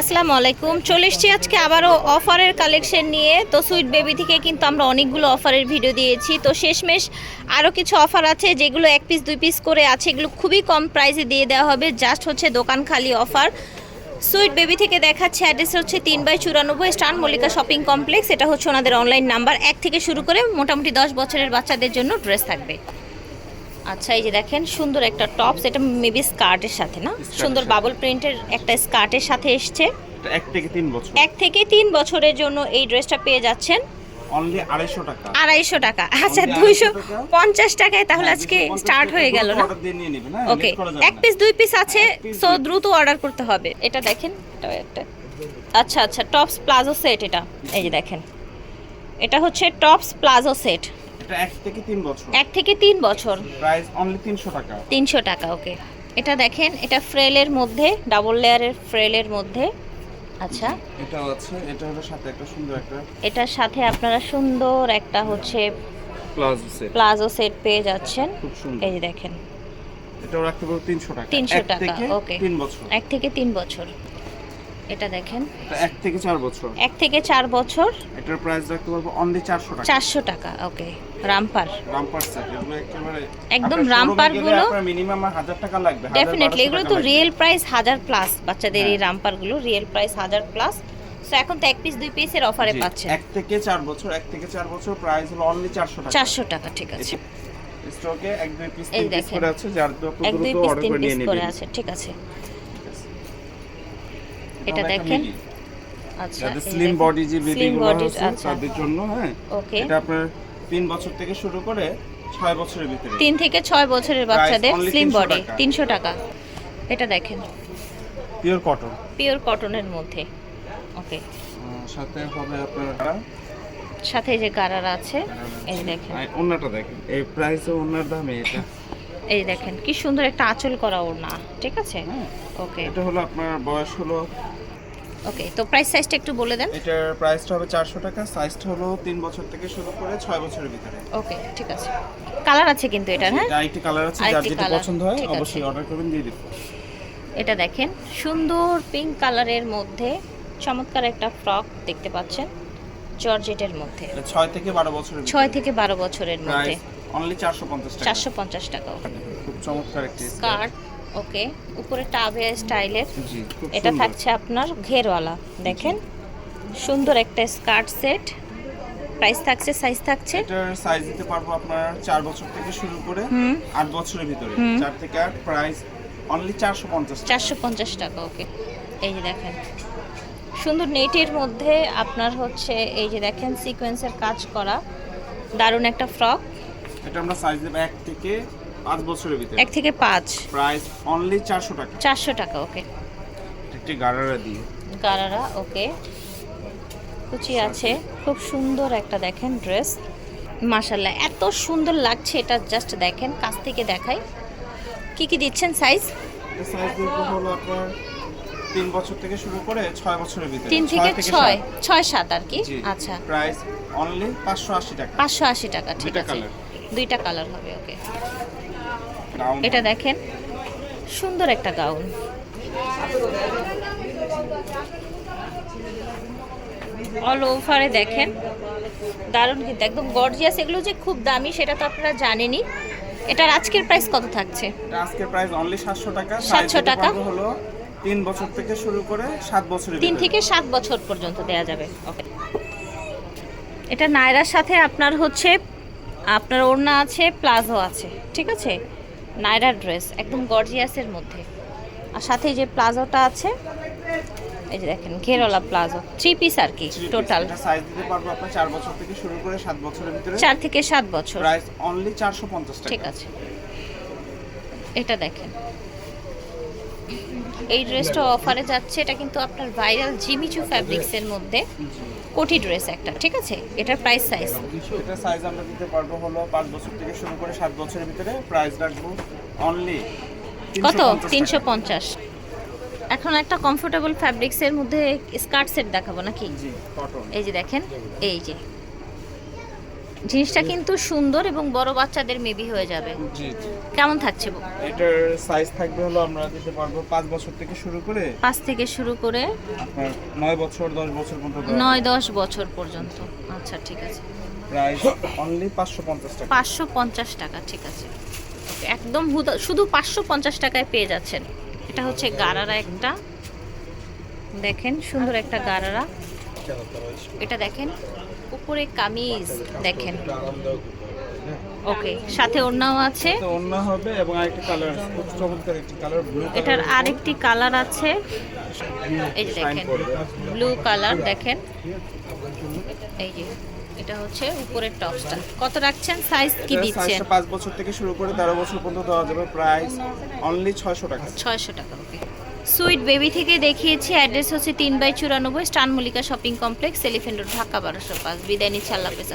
আসসালামু আলাইকুম। চলে এসছি আজকে আবারও অফারের কালেকশন নিয়ে। তো সুইট বেবি থেকে কিন্তু আমরা অনেকগুলো অফারের ভিডিও দিয়েছি। তো শেষমেশ আরও কিছু অফার আছে, যেগুলো এক পিস দুই পিস করে আছে। এগুলো খুবই কম প্রাইসে দিয়ে দেওয়া হবে। জাস্ট হচ্ছে দোকান খালি অফার। সুইট বেবি থেকে দেখাচ্ছে অ্যাড্রেস হচ্ছে তিন বাই চুরানব্বই স্টান মল্লিকা শপিং কমপ্লেক্স। এটা হচ্ছে ওনাদের অনলাইন নাম্বার এক থেকে শুরু করে মোটামুটি দশ বছরের বাচ্চাদের জন্য ড্রেস থাকবে। আচ্ছা এই যে দেখেন সুন্দর একটা টপস এটা মেবি স্কার্টের সাথে না? সুন্দর বাবল প্রিন্টের একটা স্কার্টের সাথে এসছে। এক থেকে তিন বছর। এক থেকে তিন বছরের জন্য এই ড্রেসটা পেয়ে যাচ্ছেন। অনলি আড়াইশো টাকা। আড়াইশো টাকা। আচ্ছা দুইশো পঞ্চাশ টাকায় তাহলে হ্যাঁ, আজকে স্টার্ট হয়ে গেল না? হ্যাঁ, ওকে যাবে। এক পিস দুই পিস আছে সো দ্রুত অর্ডার করতে হবে। এটা দেখেন এটাও একটা। আচ্ছা আচ্ছা টপস প্লাজো সেট এটা। এই যে দেখেন। এটা হচ্ছে টপস প্লাজো সেট এটা এক থেকে তিন বছর। এক থেকে তিন বছর। প্রাইস অনলি তিনশো টাকা। ওকে এটা দেখেন এটা ফ্রেলের মধ্যে ডাবল লেয়ারের ফ্রেলের মধ্যে। আচ্ছা। এটাও আছে এটা হলো সাথে একটা সুন্দর একটা এটার সাথে আপনারা সুন্দর একটা হচ্ছে প্লাজো সেট। প্লাজো সেট পেয়ে যাচ্ছেন। খুব সুন্দর। এই দেখেন। এটাও রাখতে পারব তিনশো টাকা। 300 টাকা, okay. তিন বছর। এক থেকে তিন বছর। এটা দেখেন। এক থেকে চার বছর। এক থেকে চার বছর। এটার প্রাইস রাখতে পারব অনলি চারশো টাকা। চারশো টাকা ওকে রামপার। রামপার সেট এগুলো একেবারে একদম রামপার গুলো- মিনিমাম হাজার টাকা লাগবে ডেফিনেটলি এগুলো তো রিয়েল প্রাইস হাজার প্লাস বাচ্চাদের এই হ্যাঁ। রামপারগুলো রিয়েল প্রাইস হাজার প্লাস সো এখন তো এক পিস দুই পিসের অফারে জি, পাচ্ছেন। এক থেকে চার বছর এক থেকে চার বছর প্রাইস হলো অনলি চারশো টাকা। চারশো টাকা ঠিক আছে। স্টকে এক দুই পিস তিন পিস। করে আছে যার দ্রুত অর্ডার তিন করে পিস নিয়ে নেবেন ঠিক আছে। এটা দেখেন? আচ্ছা স্লিম বডি যে বেবিগুলো আছে আচ্ছা। তাদের জন্য হ্যাঁ ওকে এটা আপনার তিন বছর থেকে শুরু করে ছয় বছরের ভিতরে। তিন থেকে ছয় বছরের বাচ্চাদের স্লিম বডি টাকা। তিনশো টাকা। এটা দেখেন। পিওর কটন পিওর কটনের মধ্যে। ওকে সাথে হবে আপনার সাথে যে গারারা আছে এই দেখেন। ওন্নাটা দেখেন। এই প্রাইস ওন্নার দামে এটা। এই দেখেন কি সুন্দর একটা আঁচল করা ওড়না ঠিক আছে? ওকে এটা হলো আপনার বয়স হলো ওকে তো প্রাইস সাইজটা একটু বলে দেন। এটার প্রাইসটা হবে চারশো টাকা সাইজটা হলো তিন বছর থেকে শুরু করে ছয় বছরের ভিতরে। ওকে ঠিক আছে। কালার আছে কিন্তু এটার হ্যাঁ? আরেকটি কালার আছে যার যেটা পছন্দ হয় অবশ্যই অর্ডার করবেন দিয়ে দিব এটা দেখেন সুন্দর পিঙ্ক কালারের মধ্যে চমৎকার একটা ফ্রক দেখতে পাচ্ছেন জর্জেটের মধ্যে। এটা ছয় থেকে বারো বছরের ছয় থেকে বারো বছরের মধ্যে। অনলি চারশো পঞ্চাশ টাকা। চারশো পঞ্চাশ টাকা খুব চমৎকার একটি স্কার্ট ওকে উপরে টাবে স্টাইলের এটা থাকছে আপনার ঘেরওয়ালা দেখেন। সুন্দর একটা স্কার্ট সেট প্রাইস থাকছে সাইজ থাকছে। এটার সাইজ দিতে পারব আপনার চার বছর থেকে শুরু করে হুম। আট বছরের ভিতরে। হুম। চার থেকে আট প্রাইস অনলি চারশো পঞ্চাশ চারশো পঞ্চাশ টাকা ওকে এই যে দেখেন। সুন্দর নেটের মধ্যে আপনার হচ্ছে এই যে দেখেন সিকোয়েন্সের কাজ করা। দারুণ একটা ফ্রক এটা আমরা সাইজ দেবো এক থেকে পাঁচ বছরের ভিতরে। এক থেকে পাঁচ। প্রাইস অনলি চারশো টাকা। চারশো টাকা ওকে একটি গাড়ারা দিয়ে। গারারা ওকে কুচি আছে। খুব সুন্দর একটা দেখেন ড্রেস মাশাল্লাহ এত সুন্দর লাগছে এটা জাস্ট দেখেন কাছ থেকে দেখাই। কি কি দিচ্ছেন সাইজ সাইজ হলো আপনার তিন বছর থেকে শুরু করে ছয় বছরের ভিতরে। তিন থেকে ছয় ছয় সাত আর কি? আচ্ছা। প্রাইস অনলি পাঁচশো আশি টাকা। পাঁচশো আশি টাকা ঠিক আছে। দুইটা কালার হবে ওকে। এটা দেখেন সুন্দর একটা গাউন। অল ওভারে দেখেন দারুণ কিন্তু একদম গর্জিয়াস এগুলো যে খুব দামি সেটা তো আপনারা জানেনই। এটার আজকের প্রাইস কত থাকছে? আজকের প্রাইস অনলি সাতশো টাকা। 700 টাকা? হলো তিন বছর থেকে শুরু করে সাত বছরের তিন ভিতরে। থেকে সাত বছর পর্যন্ত দেয়া যাবে ওকে। এটা নায়রার সাথে আপনার হচ্ছে আপনার ওড়না আছে প্লাজো আছে ঠিক আছে? নাইরা ড্রেস একদম গর্জিয়াসের মধ্যে। আর সাথে যে প্লাজোটা আছে এই যে দেখেন ঘেরওয়ালা প্লাজো। থ্রি পিস আর কি টোটাল সাইজ দিতে পারব আপনার 4 বছর থেকে শুরু করে 7 বছরের ভিতরে। 4 থেকে 7 বছর। প্রাইস অনলি চারশো পঞ্চাশ টাকা। ঠিক আছে। এটা দেখেন। এই ড্রেসটা অফারে যাচ্ছে। এটা কিন্তু আপনার ভাইরাল জিমিচু ফ্যাব্রিক্সের মধ্যে। কোটি ড্রেস একটা ঠিক আছে? এটার প্রাইস সাইজ এটা সাইজ আমরা দিতে পারব হলো পাঁচ বছর থেকে শুরু করে সাত বছরের ভিতরে প্রাইস রাখব অনলি কত? তিনশো পঞ্চাশ। এখন একটা কমফোর্টেবল ফ্যাব্রিক্সের মধ্যে স্কার্ট সেট দেখাবো নাকি? জি কটন এই যে দেখেন এই যে। জিনিসটা কিন্তু সুন্দর এবং বড় বাচ্চাদের মেবি হয়ে যাবে। জি জি। কেমন থাকছে? এটার সাইজ থাকবে হলো আমরা দিতে পারব পাঁচ বছর থেকে শুরু করে পাঁচ থেকে শুরু করে আপনার নয় বছর দশ বছর পর্যন্ত দেওয়া নয় দশ বছর পর্যন্ত। আচ্ছা ঠিক আছে। প্রাইস অনলি পাঁচশো পঞ্চাশ টাকা। পাঁচশো পঞ্চাশ টাকা ঠিক আছে। একদম শুধু পাঁচশো পঞ্চাশ টাকায় পেয়ে যাচ্ছেন। এটা হচ্ছে গারারা একটা। দেখেন সুন্দর একটা গারারা। এটা দেখেন। উপরে কামিজ দেখেন। ওকে সাথে ওড়নাও আছে। তো অন্য হবে এবং আরেকটি কালার খুব চমৎকার একটি কালার ব্লু এটার আরেকটি কালার আছে। এই যে দেখেন ব্লু কালার দেখেন। এই যে এটা হচ্ছে উপরের টপসটা। কত রাখছেন? সাইজ কি দিচ্ছেন? পাঁচ বছর থেকে শুরু করে তেরো বছর পর্যন্ত দেওয়া যাবে। প্রাইস অনলি ছয়শো টাকা। ছয়শো টাকা ওকে সুইট বেবি থেকে দেখিয়েছি অ্যাড্রেস হচ্ছে তিন বাই চুরানব্বই স্টান Mollika shopping complex, elephant road, Dhaka বারোশো পাঁচ। বিদায় নিচ্ছে, আল্লাহ হাফেজ